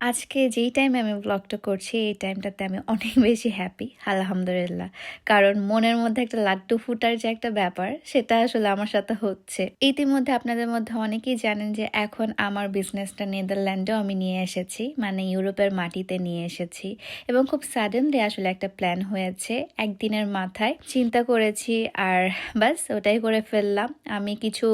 আজকে যেই টাইমে আমি ব্লগটা করছি, এই টাইমটাতে আমি অনেক বেশি হ্যাপি আলহামদুলিল্লাহ। কারণ মনের মধ্যে একটা লাড্ডু ফুটার যে একটা ব্যাপার, সেটা আসলে আমার সাথে হচ্ছে। ইতিমধ্যে আপনাদের মধ্যে অনেকেই জানেন যে এখন আমার বিজনেসটা নেদারল্যান্ডেও আমি নিয়ে এসেছি মানে ইউরোপের মাটিতে নিয়ে এসেছি। এবং খুব সাডেনলি আসলে একটা প্ল্যান হয়েছে, একদিনের মাথায় চিন্তা করেছি আর বাস ওটাই করে ফেললাম। আমি কিছু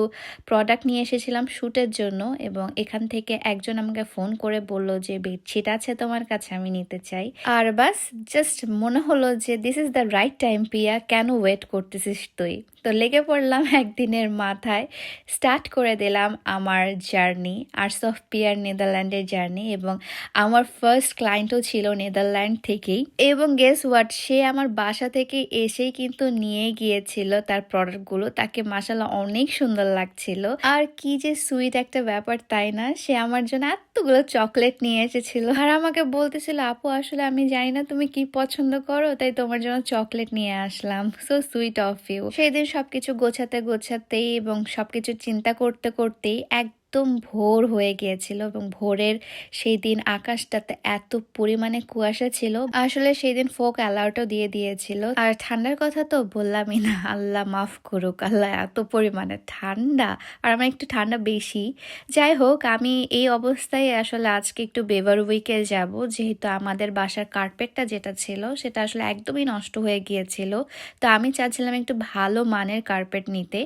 প্রোডাক্ট নিয়ে এসেছিলাম শ্যুটের জন্য এবং এখান থেকে একজন আমাকে ফোন করে বলল যে বেডশিট আছে তোমার কাছে আমি নিতে চাই। আর বাস জাস্ট মনে হলো যে this is the right time Piya কেন ওয়েট করতেছিস তুই? তো লেগে পড়লাম একদিনের মাথায়। স্টার্ট করে দিলাম আমার জার্নি আর্টস অফ পিয়ার নেদারল্যান্ডের জার্নি এবং আমার ফার্স্ট ক্লায়েন্টও ছিল নেদারল্যান্ড থেকেই। এবং গেস হোয়াট সে আমার বাসা থেকে এসেই কিন্তু নিয়ে গিয়েছিল তার প্রোডাক্টগুলো তাকে মাসালা অনেক সুন্দর লাগছিল। আর কি যে সুইট একটা ব্যাপার তাই না? সে আমার জন্য এতগুলো চকলেট নিয়ে এসেছিল। আর আমাকে বলতেছিল, আপু, আসলে আমি জানি না তুমি কি পছন্দ করো, তাই তোমার জন্য চকলেট নিয়ে আসলাম। সো সুইট অফ ইউ সেদিন সবকিছু গোছাতে গোছাতেই এবং সবকিছু চিন্তা করতে করতেই এক একদম ভোর হয়ে গিয়েছিল এবং ভোরের সেই দিন আকাশটাতে এত পরিমাণে কুয়াশা ছিল। আসলে সেই দিন ফোক অ্যালার্টও দিয়ে দিয়েছিল। আর ঠান্ডার কথা তো বললামই না। আল্লাহ মাফ করুক, আল্লাহ এত পরিমাণে ঠান্ডা। আর আমার একটু ঠান্ডা বেশি। যাই হোক, আমি এই অবস্থায় আসলে আজকে একটু বেভার উইকে যাব। যেহেতু আমাদের বাসার কার্পেটটা যেটা ছিল, সেটা আসলে একদমই নষ্ট হয়ে গিয়েছিল। তো আমি চাচ্ছিলাম একটু ভালো মানের কার্পেট নিতে।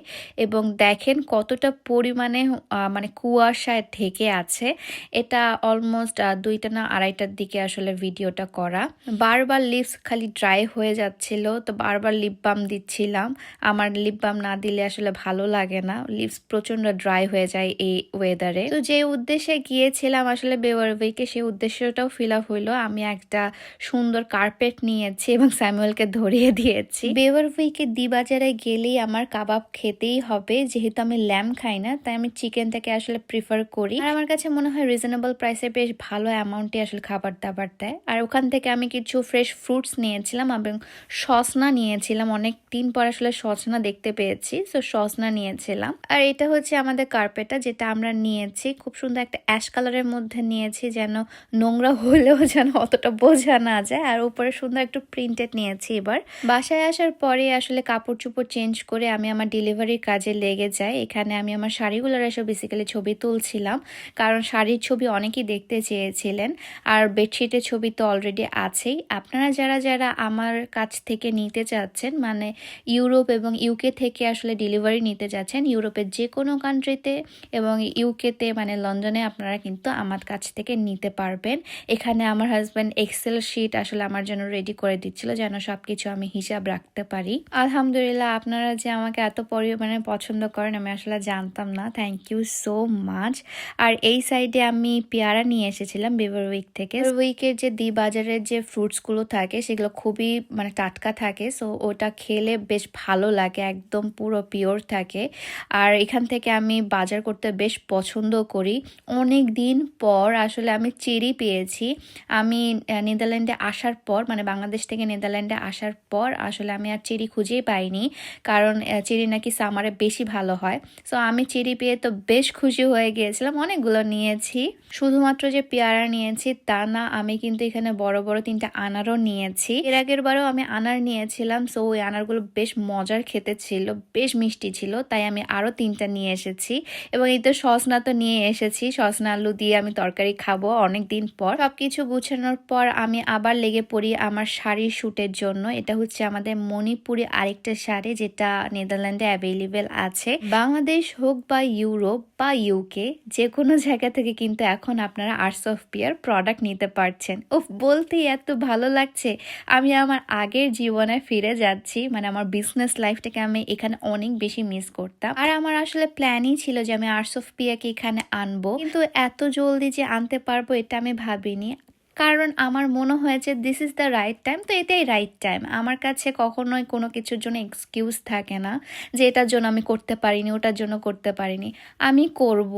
এবং দেখেন কতটা পরিমাণে মানে কুয়াশায় ঢেকে আছে। এটা অলমোস্ট দুইটা না আড়াইটার দিকে আসলে ভিডিওটা করা। বারবার লিপস খালি ড্রাই হয়ে যাচ্ছিল, তো বারবার লিপ বাম দিচ্ছিলাম। আমার লিপ বাম না দিলে আসলে ভালো লাগে না। লিপস প্রচণ্ড ড্রাই হয়ে যায় এই ওয়েদারে তো যে উদ্দেশ্যে গিয়েছিলাম আসলে বেওয়ার উইকে সেই উদ্দেশ্যটাও ফিল আপ হইল। আমি একটা সুন্দর কার্পেট নিয়েছি এবং স্যামুয়েলকে ধরিয়ে দিয়েছি। বেওয়ার উইকে দি বাজারে গেলেই আমার কাবাব খেতেই হবে। যেহেতু আমি ল্যাম খাই না, তাই আমি চিকেনটাকে আসলে আসলে প্রিফার করি। আর আমার কাছে মনে হয় রিজনেবল প্রাইসে বেশ ভালো অ্যামাউন্টে আসলে খাবার দাবার দেয়। আর ওখান থেকে আমি কিছু ফ্রেশ ফ্রুটস নিয়েছিলাম এবং সসনা নিয়েছিলাম। অনেক দিন পর আসলে সসনা দেখতে পেয়েছি সো সসনা নিয়েছিলাম। আর এটা হচ্ছে আমাদের কার্পেটটা যেটা আমরা নিয়েছি। খুব সুন্দর একটা অ্যাশ কালারের মধ্যে নিয়েছি, যেন নোংরা হলেও যেন অতটা বোঝা না যায়। আর উপরে সুন্দর একটু প্রিন্টেড নিয়েছি এবার। বাসায় আসার পরে আসলে কাপড় চোপড় চেঞ্জ করে আমি আমার ডেলিভারির কাজে লেগে যাই। এখানে আমি আমার শাড়িগুলোর এসব বেসিক্যালি ছবি তুলছিলাম। কারণ শাড়ির ছবি অনেকেই দেখতে চেয়েছিলেন। আর বেডশিটের ছবি তো অলরেডি আছেই। আপনারা যারা যারা আমার কাছ থেকে নিতে চাচ্ছেন মানে ইউরোপ এবং ইউকে থেকে আসলে ডেলিভারি নিতে যাচ্ছেন ইউরোপের যে কোনো কান্ট্রিতে এবং ইউকেতে মানে লন্ডনে আপনারা কিন্তু আমার কাছ থেকে নিতে পারবেন। এখানে আমার হাজব্যান্ড এক্সেল শিট আসলে আমার জন্য রেডি করে দিচ্ছিল যেন সব কিছু আমি হিসাব রাখতে পারি। আলহামদুলিল্লাহ, আপনারা যে আমাকে এত পরিমাণে পছন্দ করেন, আমি আসলে জানতাম না। Thank you so much. আর এই সাইডে আমি পেয়ারা নিয়ে এসেছিলাম বেভার উইক থেকে। উইকের যে দি বাজারের যে ফ্রুটসগুলো থাকে, সেগুলো খুবই মানে টাটকা থাকে সো ওটা খেলে বেশ ভালো লাগে, একদম পুরো পিওর থাকে। আর এখান থেকে আমি বাজার করতে বেশ পছন্দ করি। অনেক দিন পর আসলে আমি চেরি পেয়েছি। আমি নেদারল্যান্ডে আসার পর মানে বাংলাদেশ থেকে নেদারল্যান্ডে আসার পর আসলে আমি আর চেরি খুঁজেই পাইনি। কারণ চেরি নাকি সামারে বেশি ভালো হয়। সো আমি চেরি পেয়ে তো বেশ খুশি হয়ে গিয়েছিলাম। অনেকগুলো নিয়েছি। শুধুমাত্র যে পেয়ারা নিয়েছি, তা না, আমি কিন্তু এখানে বড় বড় তিনটা আনারও নিয়েছি। এর আগের বারেও আমি আনার নিয়েছিলাম সো ওই আনারগুলো বেশ মজার খেতে ছিল, বেশ মিষ্টি ছিল, তাই আমি আরও তিনটা নিয়ে এসেছি। এবং এই তো সসনা তো নিয়ে এসেছি, সসনা আলু দিয়ে আমি তরকারি খাব অনেক দিন পর। সব কিছু গুছানোর পর আমি আবার লেগে পড়ি আমার শাড়ির শ্যুটের জন্য। এটা হচ্ছে আমাদের মণিপুরি আরেকটা শাড়ি, যেটা নেদারল্যান্ডে অ্যাভেলেবেল আছে। বাংলাদেশ হোক বা ইউরোপ বা ইউকে যে কোনো জায়গা থেকে কিন্তু এখন আপনারা আর্টস অফ পিয়ার প্রোডাক্ট নিতে পারছেন। ওফ বলতেই এত ভালো লাগছে। আমি আমার আগের জীবনে ফিরে যাচ্ছি মানে আমার বিজনেস লাইফটাকে আমি এখানে অনেক বেশি মিস করতাম। আর আমার আসলে প্ল্যানই ছিল যে আমি আর্টস অফ পিয়াকে এখানে আনব। কিন্তু এত জলদি যে আনতে পারব, এটা আমি ভাবিনি। কারণ আমার মনে হয়েছে this is the right time তো এটাই রাইট টাইম আমার কাছে কখনোই কোনো কিছুর জন্য এক্সকিউজ থাকে না যে এটার জন্য আমি করতে পারিনি, ওটার জন্য করতে পারিনি। আমি করব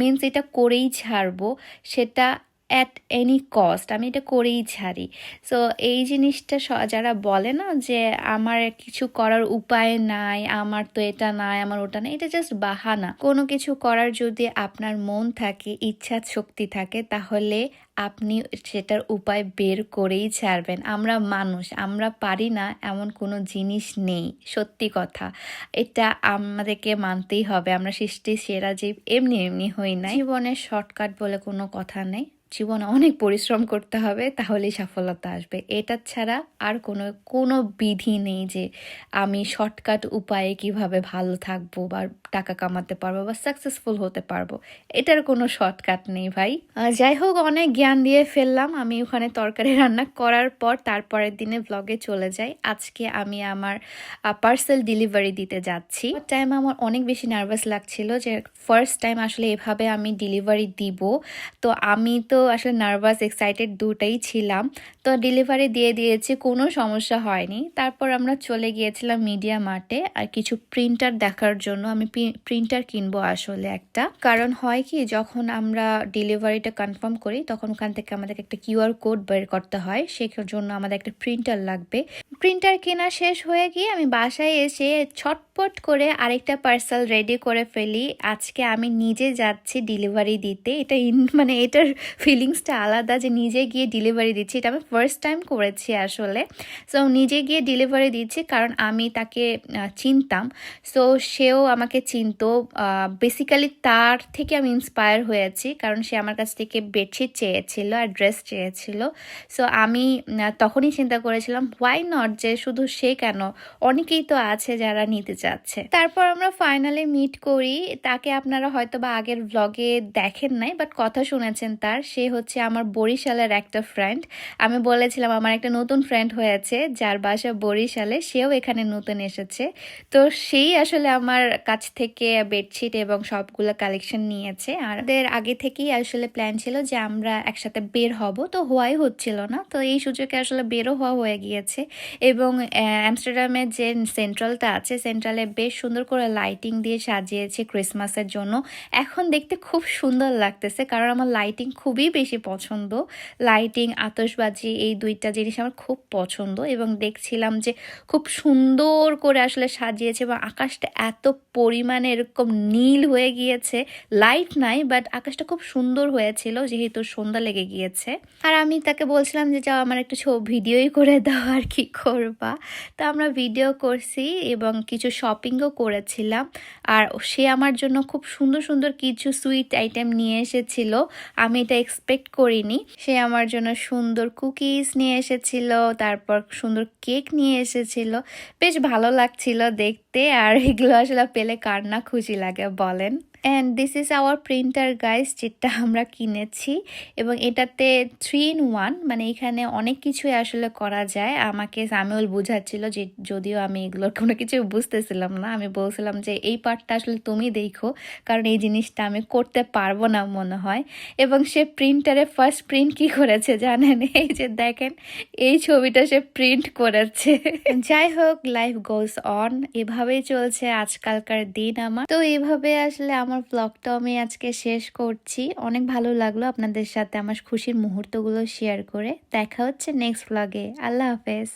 মিনস এটা করেই ছাড়বো, সেটা অ্যাট এনি কস্ট আমি এটা করেই ছাড়ি। সো এই জিনিসটা যারা বলে না যে আমার কিছু করার উপায় নাই, আমার তো এটা নাই, আমার ওটা নাই, এটা জাস্ট বাহানা। কোনো কিছু করার যদি আপনার মন থাকে, ইচ্ছা শক্তি থাকে, তাহলে আপনি সেটার উপায় বের করেই ছাড়বেন। আমরা মানুষ, আমরা পারি না এমন কোনো জিনিস নেই, সত্যি কথা। এটা আমাদেরকে মানতেই হবে, আমরা সৃষ্টি সেরা জীব, এমনি এমনি হই না জীবনে শর্টকাট বলে কোনো কথা নেই। জীবনে অনেক পরিশ্রম করতে হবে, তাহলেই সফলতা আসবে। এটা ছাড়া আর কোনো কোনো বিধি নেই যে আমি শর্টকাট উপায়ে কীভাবে ভালো থাকব বা টাকা কামাতে পারব বা সাকসেসফুল হতে পারব। এটার কোনো শর্টকাট নেই ভাই। যাই হোক, অনেক জ্ঞান দিয়ে ফেললাম। আমি ওখানে তরকারি রান্না করার পর তারপরের দিনে ব্লগে চলে যাই। আজকে আমি আমার পার্সেল ডেলিভারি দিতে যাচ্ছি। টাইম আমার অনেক বেশি নার্ভাস লাগছিল যে ফার্স্ট টাইম আসলে এভাবে আমি ডেলিভারি দিব। তো আমি তো আসলে নার্ভাস এক্সাইটেড দুটাই ছিলাম। তো ডেলিভারি দিয়ে দিয়েছি, কোনো সমস্যা হয়নি। তারপর আমরা চলে গিয়েছিলাম মিডিয়া মার্টে আর কিছু প্রিন্টার দেখার জন্য। আমি প্রিন্টার কিনবো আসলে একটা। কারণ হয় কি, যখন আমরা ডেলিভারিটা কনফার্ম করি, তখন ওখান থেকে আমাদেরকে একটা কিউআর কোড বের করতে হয়। সেই জন্য আমাদের একটা প্রিন্টার লাগবে। প্রিন্টার কেনা শেষ হয়ে গিয়ে আমি বাসায় এসে ছটপট করে আরেকটা পার্সেল রেডি করে ফেলি। আজকে আমি নিজে যাচ্ছি ডেলিভারি দিতে। এটা মানে এটার ফিলিংসটা আলাদা যে নিজে গিয়ে ডেলিভারি দিচ্ছি, এটা আমি ফার্স্ট টাইম করেছি আসলে। সো নিজে গিয়ে ডেলিভারি দিচ্ছি কারণ আমি তাকে চিনতাম। সো সেও আমাকে চিনতো। বেসিক্যালি তার থেকে আমি ইন্সপায়ার হয়েছি কারণ সে আমার কাছ থেকে বেডশিট চেয়েছিল আর ড্রেস চেয়েছিল। সো আমি তখনই চিন্তা করেছিলাম হোয়াই নট যে শুধু সে কেন? অনেকেই তো আছে যারা নিতে চাচ্ছে। তারপর আমরা ফাইনালি মিট করি। তাকে আপনারা হয়তো বা আগের ব্লগে দেখেন নাই বাট কথা শুনেছেন তার। হচ্ছে আমার বরিশালের একটা ফ্রেন্ড আমি বলেছিলাম, আমার একটা নতুন ফ্রেন্ড হয়েছে যার বাসা বরিশালে, সেও এখানে নতুন এসেছে। তো সেই আসলে আমার কাছ থেকে বেডশিট এবং সবগুলো কালেকশন নিয়েছে। আর আমাদের আগে থেকেই আসলে প্ল্যান ছিল যে আমরা একসাথে বের হব, তো হওয়াই হচ্ছিল না। তো এই সুযোগে আসলে বেরও হওয়া হয়ে গিয়েছে এবং অ্যামস্টারডামের যে সেন্ট্রালটা আছে সেন্ট্রালে বেশ সুন্দর করে লাইটিং দিয়ে সাজিয়েছে ক্রিসমাসের জন্য। এখন দেখতে খুব সুন্দর লাগতেছে, কারণ আমার লাইটিং খুবই বেশি পছন্দ। লাইটিং আতসবাজি এই দুইটা জিনিস আমার খুব পছন্দ এবং দেখছিলাম যে খুব সুন্দর করে আসলে সাজিয়েছে এবং আকাশটা এত পরিমাণে এরকম নীল হয়ে গিয়েছে। লাইট নাই বাট আকাশটা খুব সুন্দর হয়েছিল যেহেতু সন্ধ্যা লেগে গিয়েছে। আর আমি তাকে বলছিলাম যে, যাও, আমার একটা ছবি, ভিডিওই করে দাও, আর কি করবা? তো আমরা ভিডিও করছি এবং কিছু শপিংও করেছিলাম। আর সে আমার জন্য খুব সুন্দর সুন্দর কিছু সুইট আইটেম নিয়ে এসেছিল। আমি এটা এক্সপেক্ট করিনি। সে আমার জন্য সুন্দর কুকিজ নিয়ে এসেছিল, তারপর সুন্দর কেক নিয়ে এসেছিল। বেশ ভালো লাগছিল দেখতে, আর এগুলো আসলে পেলে কার না খুশি লাগে বলেন। And this is our printer guys যেটা আমরা কিনেছি। এবং এটাতে থ্রি ইন ওয়ান মানে এখানে অনেক কিছুই আসলে করা যায়। আমাকে সামিউল বুঝাচ্ছিল যে যদিও আমি এগুলোর কোনো কিছু বুঝতেছিলাম না। আমি বলছিলাম যে এই পার্টটা আসলে তুমি দেখো, কারণ এই জিনিসটা আমি করতে পারব না মনে হয়। এবং সে প্রিন্টারে ফার্স্ট প্রিন্ট কি করেছে জানেন? এই যে দেখেন, এই ছবিটা সে প্রিন্ট করেছে। যাই হোক লাইফ গোজ অন এভাবেই চলছে আজকালকার দিন আমার। তো এভাবে আসলে আমার ব্লগটা আমি আজকে শেষ করছি। অনেক ভালো লাগল আপনাদের সাথে আমার খুশির মুহূর্তগুলো শেয়ার করে। দেখা হচ্ছে নেক্সট ব্লগে আল্লাহ হাফেজ।